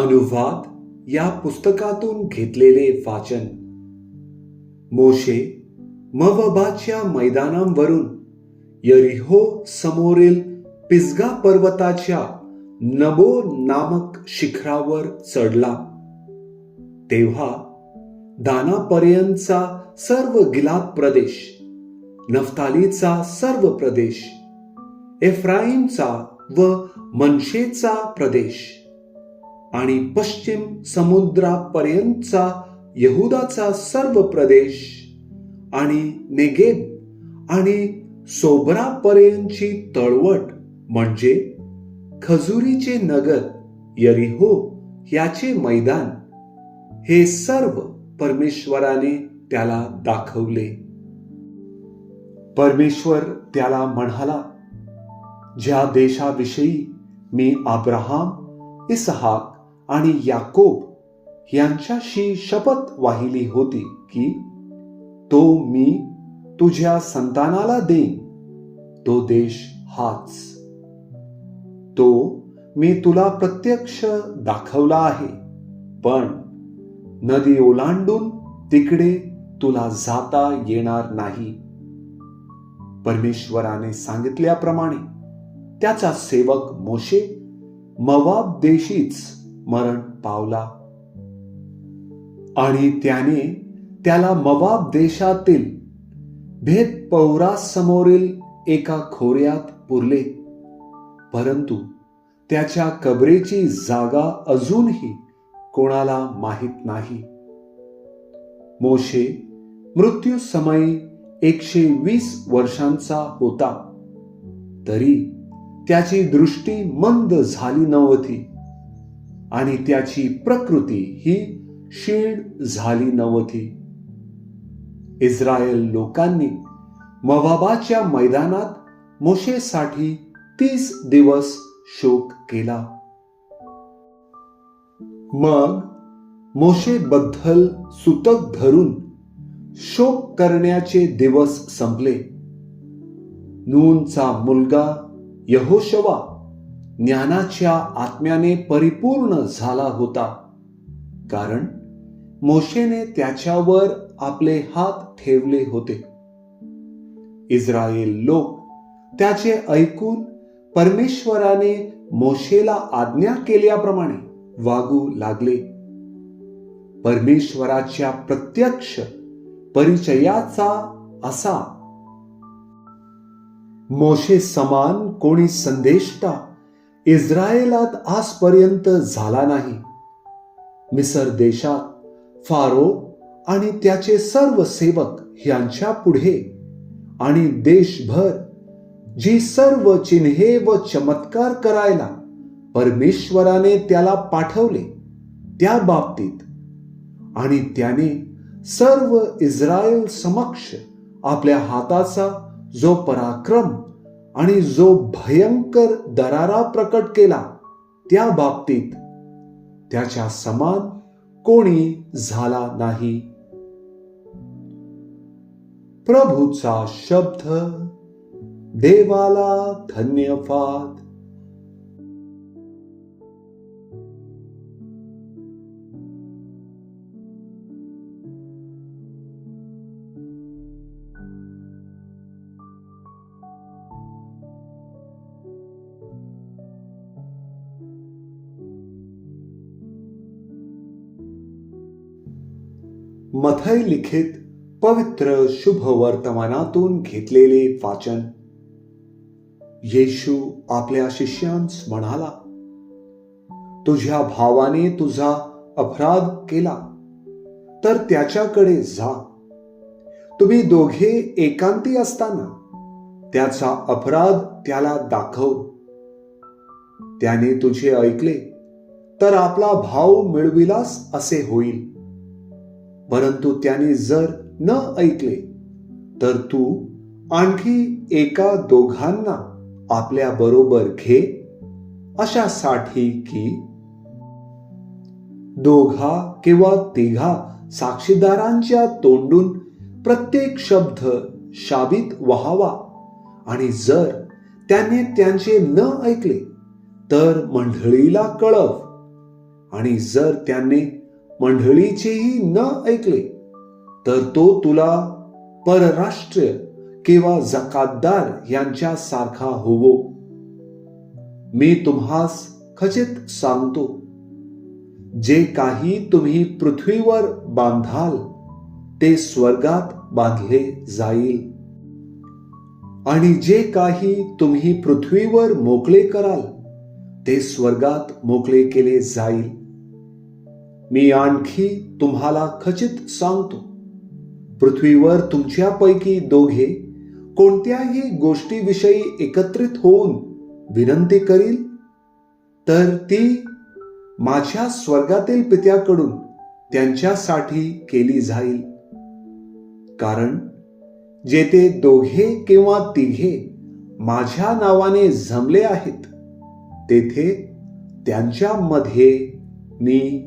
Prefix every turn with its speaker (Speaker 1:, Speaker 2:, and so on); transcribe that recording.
Speaker 1: अनुवाद या पुस्तकातून घेतलेले वाचन. मोशे मवबाच्या मैदानांवरून यरिहो समोरील पिसगा पर्वताच्या नबो नामक शिखरावर चढला. तेव्हा दानापर्यंतचा सर्व गिलाद प्रदेश नफ्तालीचा सर्व प्रदेश एफ्राईमचा व मनशेचा प्रदेश आणि पश्चिम समुद्रापर्यंतचा यहुदाचा सर्व प्रदेश आणि नेगेब आणि सोबरापर्यंतची तळवट म्हणजे खजुरीचे नगर यरिहो याचे मैदान हे सर्व परमेश्वराने त्याला दाखवले. परमेश्वर त्याला म्हणाला ज्या देशाविषयी मी आब्रहाम इसहाक आणि याकोब यांच्याशी शपथ वाहिली होती की तो मी तुझ्या संतानाला देईन. तो देश हाच. तो मी तुला प्रत्यक्ष दाखवला आहे. पण नदी ओलांडून तिकडे तुला जाता येणार नाही. परमेश्वराने सांगितल्याप्रमाणे त्याचा सेवक मोशे मवाब देशीच मरण पावला. आणि त्याने त्याला मवाब देशातील भेद समोरील एका खोऱ्यात पुरले. परंतु त्याच्या कबरेची जागा अजूनही कोणाला माहीत नाही. मोशे मृत्यू समयी एकशे वीस वर्षांचा होता. तरी त्याची दृष्टी मंद झाली नव्हती. आणि त्याची प्रकृती ही क्षीण झाली नव्हती. इस्रायल लोकांनी मवाबाच्या मैदानात मोशेसाठी तीस दिवस शोक केला. मग मोशेबद्दल सुतक धरून शोक करण्याचे दिवस संपले. नूनचा मुलगा यहोशवा ज्ञानाच्या आत्म्याने परिपूर्ण झाला होता. कारण मोशेने त्याच्यावर आपले हात ठेवले होते. इस्रायल लोक त्याचे ऐकून परमेश्वराने मोशेला आज्ञा केल्याप्रमाणे वागू लागले. परमेश्वराच्या प्रत्यक्ष परिचयाचा असा. मोशे समान कोणी संदेष्टा इस्रायलात आजपर्यंत झाला नाही. मिसर देशात फारो आणि त्याचे सर्व सेवक यांच्या पुढे आणि देशभर जी सर्व चिन्हे व चमत्कार करायला परमेश्वराने त्याला पाठवले त्या बाबतीत. आणि त्याने सर्व इस्रायल समक्ष आपल्या हाताचा जो पराक्रम आणि जो भयंकर दरारा प्रकट केला त्या बाबतीत त्याच्या समान कोणी झाला नाही. प्रभूचा शब्द देवाला धन्यवाद. मथय लिखित पवित्र शुभ वर्तमानातून घेतलेले वाचन. येशू आपल्या शिष्यांस म्हणाला तुझ्या भावाने तुझा अपराध केला तर त्याच्याकडे जा. तुम्ही दोघे एकांती असताना त्याचा अपराध त्याला दाखव. त्याने तुझे ऐकले तर आपला भाव मिळविलास असे होईल. परंतु त्याने जर न ऐकले तर तू आणखी एका दोघांना आपल्या बरोबर घे अशासाठी की दोघा किंवा तिघा साक्षीदारांच्या तोंडून प्रत्येक शब्द शाबित व्हावा. आणि जर त्याने त्यांचे न ऐकले तर मंडळीला कळव. आणि जर त्याने मंडळीचेही न ऐकले तर तो तुला परराष्ट्र किंवा जकातदार यांच्या सारखा होवो. मी तुम्हास खचित सांगतो जे काही तुम्ही पृथ्वीवर बांधाल ते स्वर्गात बांधले जाईल. आणि जे काही तुम्ही पृथ्वीवर मोकळे कराल ते स्वर्गात मोकळे केले जाईल. मी आणखी तुम्हाला खचित सांगतो. पृथ्वीवर तुमच्यापैकी दोघे कोणत्याही गोष्टीविषयी एकत्रित होऊन विनंती करील तर ती माझ्या स्वर्गातील पित्याकडून त्यांच्यासाठी केली जाईल. कारण जेथे दोघे किंवा तिघे माझ्या नावाने जमले आहेत तेथे त्यांच्यामध्ये मी